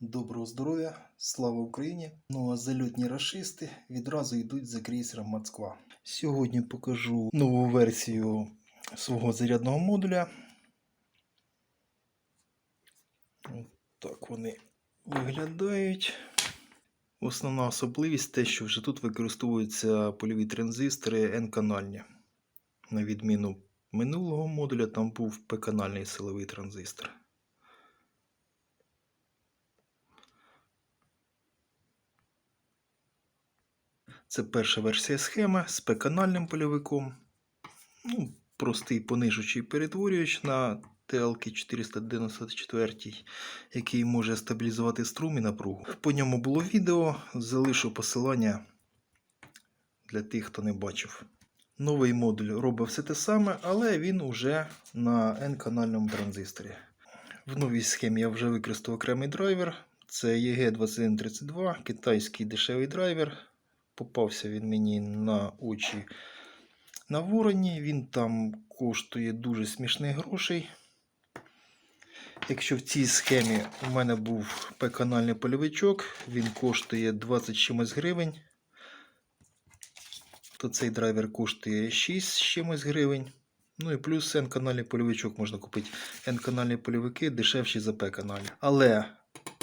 Доброго здоров'я, слава Україні! Ну а зальотні рашисти відразу йдуть за крейсером Москва. Сьогодні покажу нову версію свого зарядного модуля. От Так вони виглядають. Основна особливість те, що вже тут використовуються польові транзистори N-канальні. На відміну минулого модуля, там був P-канальний силовий транзистор. Це перша версія схеми з P-канальним польовиком. Ну, простий понижуючий перетворювач на TLK 494, який може стабілізувати струм і напругу. По ньому було відео, залишу посилання для тих, хто не бачив. Новий модуль робить все те саме, але він уже на N-канальному транзисторі. В новій схемі я вже використав окремий драйвер. Це EG2132, китайський дешевий драйвер. Попався він мені на очі на вороні. Він там коштує дуже смішних грошей. Якщо в цій схемі у мене був П-канальний польовичок, він коштує 20 чимось гривень, то цей драйвер коштує 6 чимось гривень. Ну і плюс N-канальний польовичок можна купити. N-канальні польовики дешевші за П-каналі. Але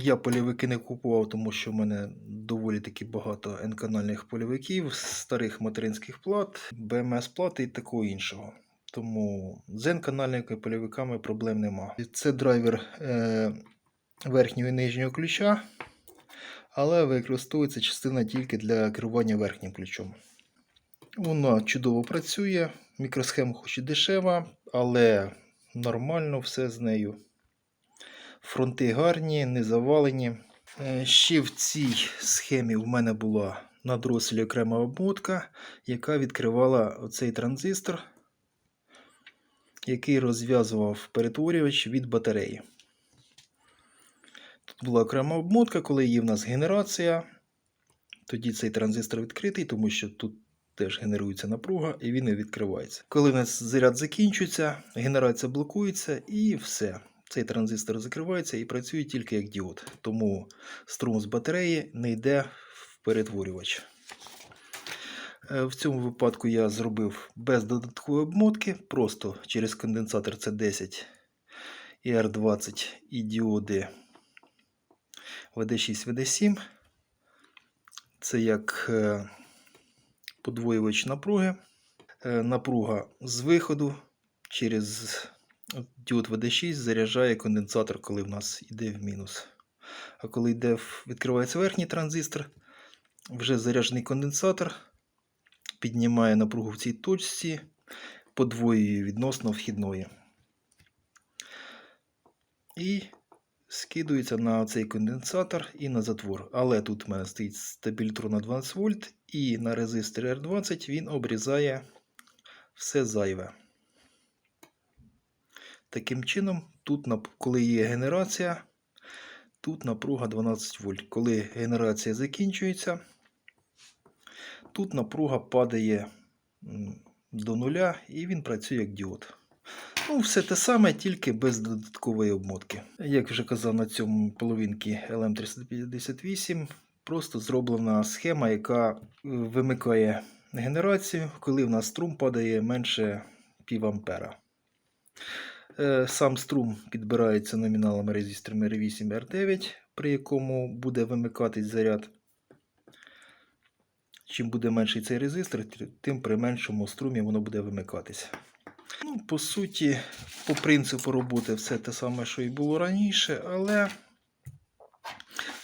я польовики не купував, тому що в мене доволі таки багато N-канальних польовиків, старих материнських плат, BMS плати і такого іншого. Тому з N-канальними польовиками проблем нема. Це драйвер е, верхнього і нижнього ключа, але використовується частина тільки для керування верхнім ключом. Вона чудово працює, мікросхема хоч і дешева, але нормально все з нею. Фронти гарні, не завалені. Е, Ще в цій схемі в мене була на дроселі окрема обмотка, яка відкривала оцей транзистор, який розв'язував перетворювач від батареї. Тут була окрема обмотка, коли є в нас генерація. Тоді цей транзистор відкритий, тому що тут теж генерується напруга і він не відкривається. Коли в нас заряд закінчується, генерація блокується і все. Цей транзистор закривається і працює тільки як діод. Тому струм з батареї не йде в перетворювач. Е, В цьому випадку я зробив без додаткової обмотки, просто через конденсатор C10 і R20 і діоди VD6 VD7. Це як е, подвоювач напруги. Е, Напруга з виходу через діод VD6 заряджає конденсатор, коли в нас йде в мінус. А коли йде в, відкривається верхній транзистор, вже заряджений конденсатор піднімає напругу в цій точці, подвоює відносно вхідної. І скидується на цей конденсатор і на затвор. Але тут в мене стоїть стабілітор на 12 вольт, і на резисторі R20 він обрізає все зайве. Таким чином, тут, коли є генерація, тут напруга 12 вольт. Коли генерація закінчується, тут напруга падає до нуля і він працює як діод. Ну, все те саме, тільки без додаткової обмотки. Як вже казав на цьому половинці LM358, просто зроблена схема, яка е, вимикає генерацію, коли в нас струм падає менше пів ампера. Е, Сам струм підбирається номіналами резисторами R8 R9, при якому буде вимикатись заряд. Чим буде менший цей резистор, тим при меншому струмі воно буде вимикатися. Ну, по суті, по принципу роботи все те саме, що і було раніше, але.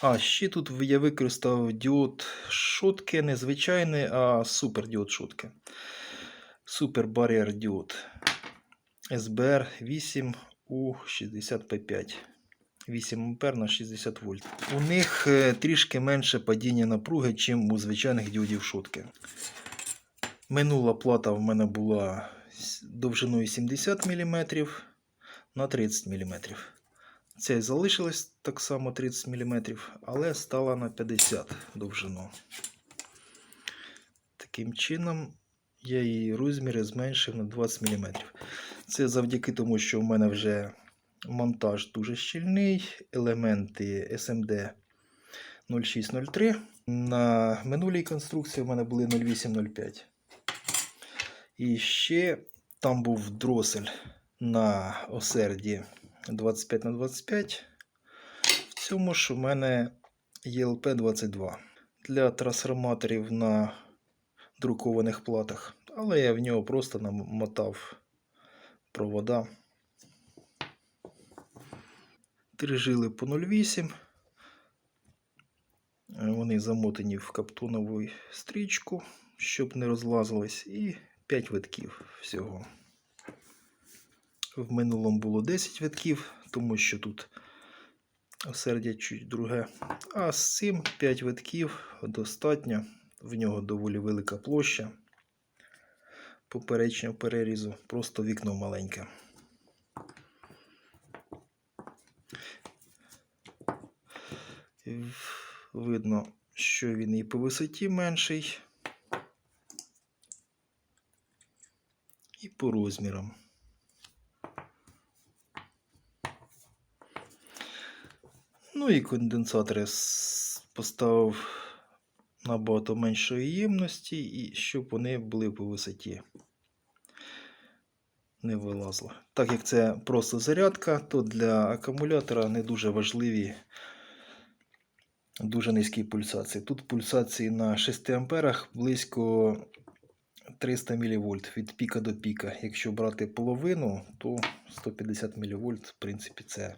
А, ще тут я використав діод шотки, не звичайний, а супердіод шотки. Супер бар'єр діод. SBR 8 у 60P5. 8 А на 60 вольт. У них е, трішки менше падіння напруги, ніж у звичайних діодів шотки. Минула плата в мене була довжиною 70 мм на 30 мм. Ця й залишилась так само 30 мм, але стала на 50 довжину. Таким чином, я її розміри зменшив на 20 мм. Це завдяки тому, що в мене вже Монтаж дуже щільний, елементи SMD 0603. На минулій конструкції в мене були 0805. І ще там був дросель на осерді 25 на 25. В цьому ж у мене ЄЛП-22 для трансформаторів на друкованих платах. Але я в нього просто намотав провода. Три жили по 0,8. Е, Вони замотані в каптонову стрічку, щоб не розлазились, і 5 витків всього. В минулому було 10 витків, тому що тут осердя чуть друге. А з цим 5 витків достатньо. В нього доволі велика площа поперечнього перерізу, просто вікно маленьке. Видно, що він і по висоті менший, і по розмірам. Ну і конденсатори поставив набагато меншої ємності, і щоб вони були по висоті. Не вилазило. Так як це просто зарядка, то для акумулятора не дуже важливі дуже низькі пульсації. Тут пульсації на 6 амперах близько 300 мВ від піка до піка. Якщо брати половину, то 150 мВ, в принципі, це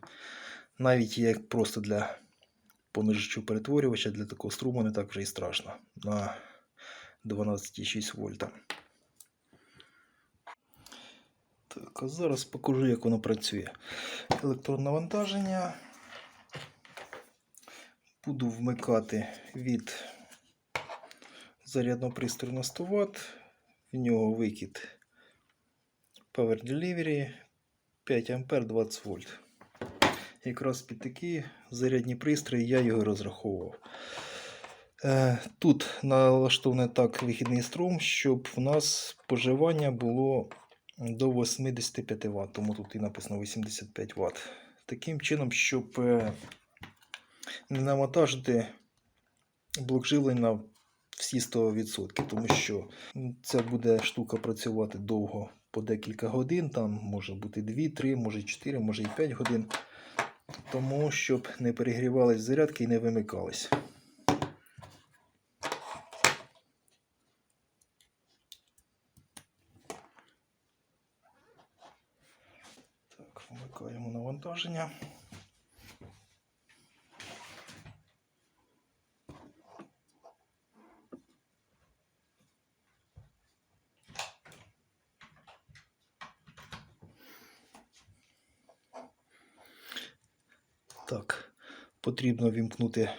навіть як просто для понижчого перетворювача, для такого струму не так вже і страшно. На 12,6 вольта. Так, а зараз покажу, як воно працює. Електронне навантаження. Буду вмикати від зарядного пристрою на 100 Вт. В нього викид Power Delivery 5 А 20 вольт. Якраз під такі зарядні пристрої я його розраховував. Е, Тут налаштований так вихідний струм, щоб в нас споживання було до 85 Вт, тому тут і написано 85 Вт. Таким чином, щоб е, не навантажити блок живлення на всі 100%, тому що ця буде штука працювати довго по декілька годин, там може бути 2, 3, може 4, може і 5 годин. Тому щоб не перегрівались зарядки і не вимикались. Так, вмикаємо навантаження. Так, потрібно вімкнути,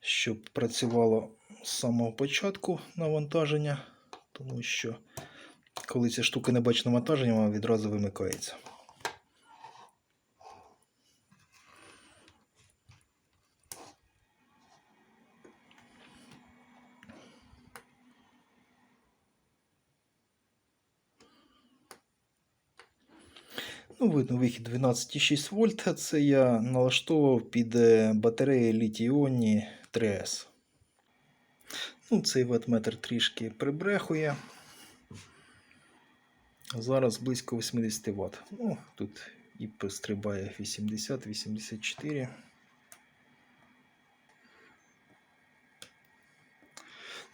щоб працювало з самого початку навантаження, тому що коли ця штука не бачить навантаження, вона відразу вимикається. Ну, видно, вихід 12,6 вольт. Це я налаштовував під е, батареї літій-іонні 3С. Ну, цей ватметр трішки прибрехує. Зараз близько 80 Вт. Ну, тут і стрибає 80-84.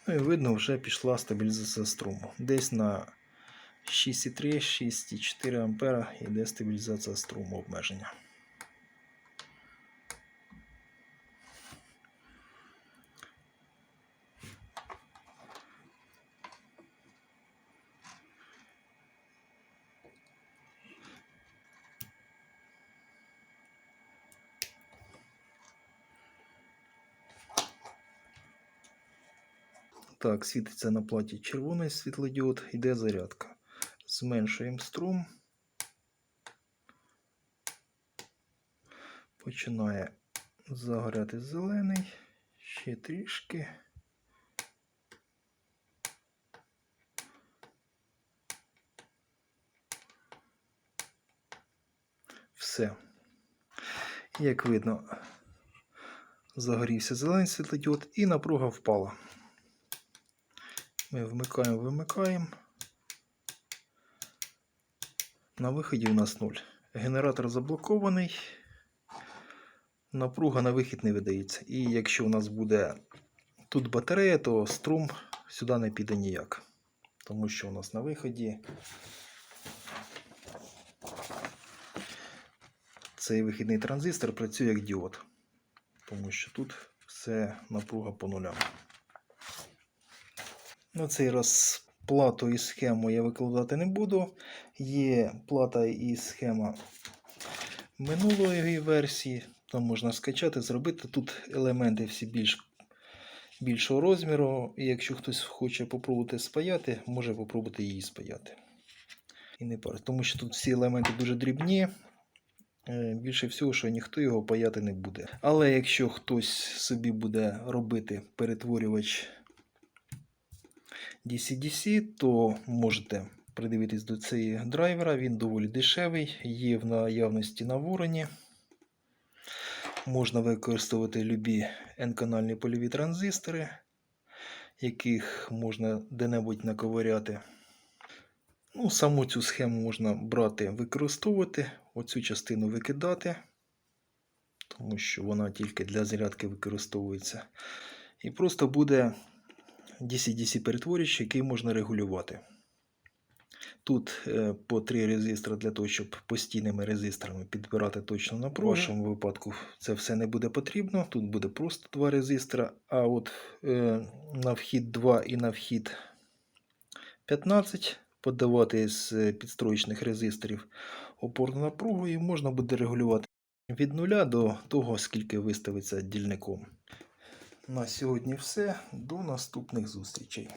Ну і видно, вже пішла стабілізація струму. Десь на 6,3-6,4 ампера йде стабілізація струму обмеження. Так, світиться на платі червоний світлодіод, йде зарядка. Зменшуємо струм. Починає загоряти зелений. Ще трішки. Все. Як видно, загорівся зелений світлодіод і напруга впала. Ми вмикаємо, вимикаємо. На виході у нас 0. Генератор заблокований. Напруга на вихід не видається. І якщо у нас буде тут батарея, то струм сюди не піде ніяк. Тому що у нас на виході цей вихідний транзистор працює як діод. Тому що тут все напруга по нулям. На цей раз плату і схему я викладати не буду. Є плата і схема минулої версії. Там можна скачати, зробити. Тут елементи всі більш, більшого розміру. І якщо хтось хоче попробувати спаяти, може попробувати її спаяти. І не парить. Тому що тут всі елементи дуже дрібні. Е, Більше всього, що ніхто його паяти не буде. Але якщо хтось собі буде робити перетворювач DC-DC, то можете придивитись до цього драйвера. Він доволі дешевий, є в наявності на вороні. Можна використовувати любі N-канальні польові транзистори, яких можна де-небудь наковиряти. Ну, саму цю схему можна брати, використовувати, оцю частину викидати, тому що вона тільки для зарядки використовується. І просто буде DC-DC перетворювач, який можна регулювати. Тут е, по три резистора для того, щоб постійними резисторами підбирати точно напругу. В вашому випадку це все не буде потрібно. Тут буде просто два резистора, а от е, на вхід 2 і на вхід 15 подавати з підстроєчних резисторів опорну напругу і можна буде регулювати від нуля до того, скільки виставиться дільником. На сьогодні все. До наступних зустрічей.